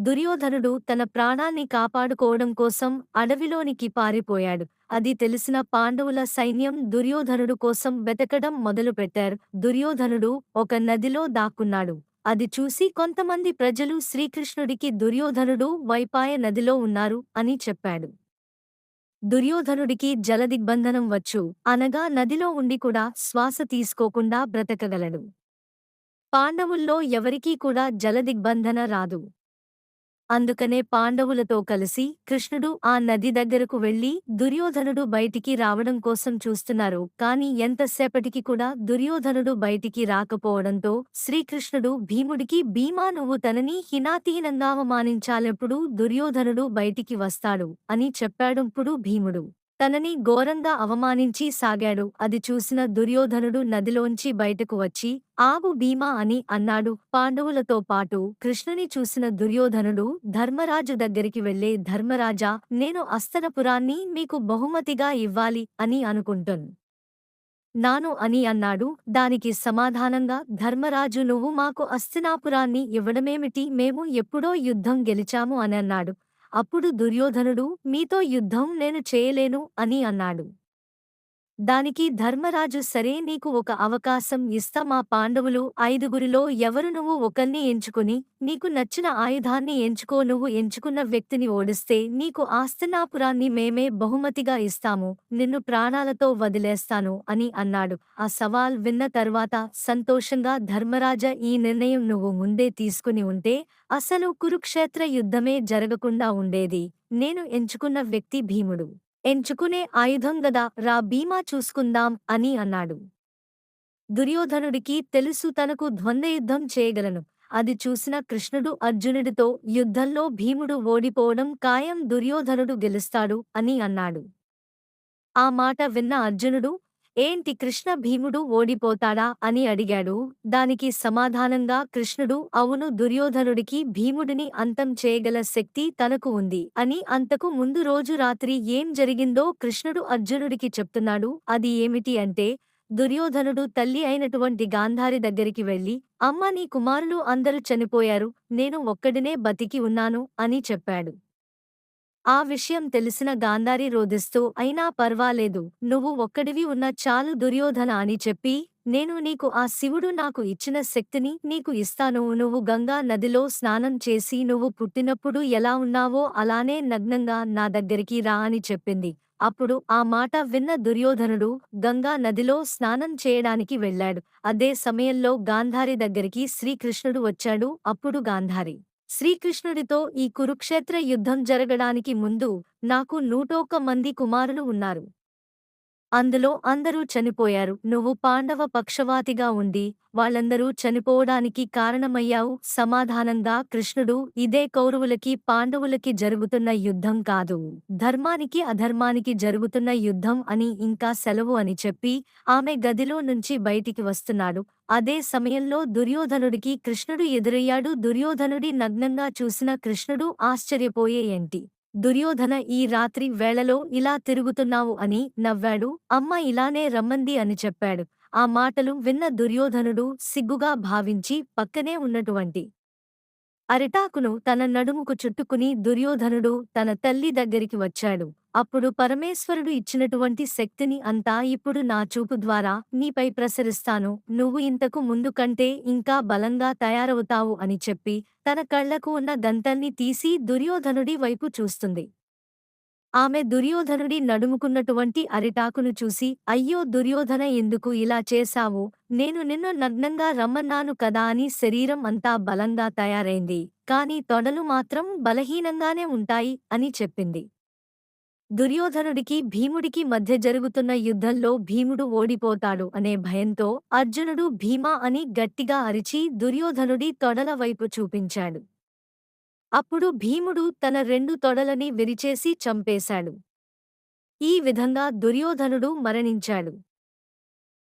దుర్యోధనుడు తన ప్రాణాన్ని కాపాడుకోవడం కోసం అడవిలోనికి పారిపోయాడు. అది తెలిసిన పాండవుల సైన్యం దుర్యోధనుడు కోసం వెతకడం మొదలుపెట్టారు. దుర్యోధనుడు ఒక నదిలో దాక్కున్నాడు. అది చూసి కొంతమంది ప్రజలు శ్రీకృష్ణుడికి దుర్యోధనుడు వైపాయ నదిలో ఉన్నారు అని చెప్పాడు. దుర్యోధనుడికి జలదిగ్బంధనం వచ్చు. అనగా నదిలో ఉండి కూడా శ్వాస తీసుకోకుండా బ్రతకగలడు. పాండవుల్లో ఎవరికీ కూడా జలదిగ్బంధన రాదు. అందుకనే పాండవులతో కలిసి కృష్ణుడు ఆ నది దగ్గరకు వెళ్ళి దుర్యోధనుడు బయటికి రావడం కోసం చూస్తున్నారు. కాని ఎంతసేపటికి కూడా దుర్యోధనుడు బయటికి రాకపోవడంతో శ్రీకృష్ణుడు భీముడికి భీమా నువ్వు తనని హినాతీనంగా అవమానించాలెప్పుడు దుర్యోధనుడు బయటికి వస్తాడు అని చెప్పాడుప్పుడు భీముడు. తనని ఘోరంగా అవమానించి సాగాడు. అది చూసిన దుర్యోధనుడు నదిలోంచి బయటకు వచ్చి ఆగు భీమా అని అన్నాడు. పాండవులతో పాటు కృష్ణుని చూసిన దుర్యోధనుడు ధర్మరాజు దగ్గరికి వెళ్ళే ధర్మరాజా నేను అస్తనపురాన్ని మీకు బహుమతిగా ఇవ్వాలి అని అనుకుంటున్. నాను అని అన్నాడు. దానికి సమాధానంగా ధర్మరాజు నువ్వు మాకు అస్తినాపురాన్ని ఇవ్వడమేమిటి? మేము ఎప్పుడో యుద్ధం గెలిచాము అని అన్నాడు. అప్పుడు దుర్యోధనుడు మీతో యుద్ధం నేను చేయలేను అని అన్నాడు. దానికి ధర్మరాజు సరే నీకు ఒక అవకాశం ఇస్తా. మా పాండవులు ఐదుగురిలో ఎవరు నువ్వు ఒకరిని ఎంచుకుని నీకు నచ్చిన ఆయుధాన్ని ఎంచుకో. నువ్వు ఎంచుకున్న వ్యక్తిని ఓడిస్తే నీకు ఆస్తనాపురాన్ని మేమే బహుమతిగా ఇస్తాము. నిన్ను ప్రాణాలతో వదిలేస్తాను అని అన్నాడు. ఆ సవాల్ విన్న తర్వాత సంతోషంగా ధర్మరాజ ఈ నిర్ణయం నువ్వు ముందే తీసుకుని ఉంటే అసలు కురుక్షేత్ర యుద్ధమే జరగకుండా ఉండేది. నేను ఎంచుకున్న వ్యక్తి భీముడు. ఎంచుకునే ఆయుధం గదా రా బీమా చూసుకుందాం అని అన్నాడు. దుర్యోధనుడికి తెలుసు తనకు ద్వంద్వయుద్ధం చేయగలను. అది చూసిన కృష్ణుడు అర్జునుడితో యుద్ధంలో భీముడు ఓడిపోవడం ఖాయం దుర్యోధనుడు గెలుస్తాడు అని అన్నాడు. ఆ మాట విన్న అర్జునుడు ఏంటి కృష్ణ భీముడు ఓడిపోతాడా అని అడిగాడు. దానికి సమాధానంగా కృష్ణుడు అవును దుర్యోధనుడికి భీముడిని అంతం చేయగల శక్తి తనకు ఉంది అని అంతకు ముందు రోజు రాత్రి ఏం జరిగిందో కృష్ణుడు అర్జునుడికి చెప్తున్నాడు. అది ఏమిటి అంటే దుర్యోధనుడు తల్లి అయినటువంటి గాంధారి దగ్గరికి వెళ్ళి అమ్మ నీ కుమారులు అందరూ చనిపోయారు నేను ఒక్కడినే బతికి ఉన్నాను అని చెప్పాడు. ఆ విషయం తెలిసిన గాంధారి రోధిస్తూ అయినా పర్వాలేదు నువ్వు ఒక్కడివి ఉన్న చాలు దుర్యోధన అని చెప్పి నేను నీకు ఆ శివుడు నాకు ఇచ్చిన శక్తిని నీకు ఇస్తాను. నువ్వు గంగా నదిలో స్నానం చేసి నువ్వు పుట్టినప్పుడు ఎలా ఉన్నావో అలానే నగ్నంగా నా దగ్గరికి రా అని చెప్పింది. అప్పుడు ఆ మాట విన్న దుర్యోధనుడు గంగా నదిలో స్నానం చేయడానికి వెళ్ళాడు. అదే సమయంలో గాంధారి దగ్గరికి శ్రీకృష్ణుడు వచ్చాడు. అప్పుడు గాంధారి శ్రీకృష్ణుడితో ఈ కురుక్షేత్ర యుద్ధం జరగడానికి ముందు నాకు నూటొక్క మంది కుమారులు ఉన్నారు. అందులో అందరూ చనిపోయారు. నువ్వు పాండవ పక్షవాతిగా ఉండి వాళ్ళందరూ చనిపోవడానికి కారణమయ్యావు. సమాధానంగా కృష్ణుడు ఇదే కౌరవులకి పాండవులకి జరుగుతున్న యుద్ధం కాదు. ధర్మానికి అధర్మానికి జరుగుతున్న యుద్ధం అని ఇంకా సెలవు అని చెప్పి ఆమె గదిలో నుంచి బయటికి వస్తున్నాడు. అదే సమయంలో దుర్యోధనుడికి కృష్ణుడు ఎదురయ్యాడు. దుర్యోధనుడి నగ్నంగా చూసిన కృష్ణుడు ఆశ్చర్యపోయే ఏంటి? దుర్యోధన ఈ రాత్రి వేళలో ఇలా తిరుగుతున్నావు అని నవ్వాడు. అమ్మ ఇలానే రమ్మంది అని చెప్పాడు. ఆ మాటలు విన్న దుర్యోధనుడు సిగ్గుగా భావించి పక్కనే ఉన్నటువంటి అరిటాకును తన నడుముకు చుట్టుకుని దుర్యోధనుడు తన తల్లి దగ్గరికి వచ్చాడు. అప్పుడు పరమేశ్వరుడు ఇచ్చినటువంటి శక్తిని అంతా ఇప్పుడు నా చూపు ద్వారా నీపై ప్రసరిస్తాను. నువ్వు ఇంతకు ముందు కంటే ఇంకా బలంగా తయారవుతావు అని చెప్పి తన కళ్ళకు ఉన్న దంతల్ని తీసి దుర్యోధనుడి వైపు చూస్తుంది. ఆమె దుర్యోధనుడి నడుముకున్నటువంటి అరిటాకును చూసి అయ్యో దుర్యోధన ఎందుకు ఇలా చేశావు? నేను నిన్ను నగ్నంగా రమ్మన్నాను కదా అని శరీరం అంతా బలంగా తయారైంది. కాని తొడలు మాత్రం బలహీనంగానే ఉంటాయి అని చెప్పింది. దుర్యోధనుడికి భీముడికి మధ్య జరుగుతున్న యుద్ధంలో భీముడు ఓడిపోతాడు అనే భయంతో అర్జునుడు భీమా అని గట్టిగా అరిచి దుర్యోధనుడి తొడల వైపు చూపించాడు. అప్పుడు భీముడు తన రెండు తొడలని విరిచేసి చంపేశాడు. ఈ విధంగా దుర్యోధనుడు మరణించాడు.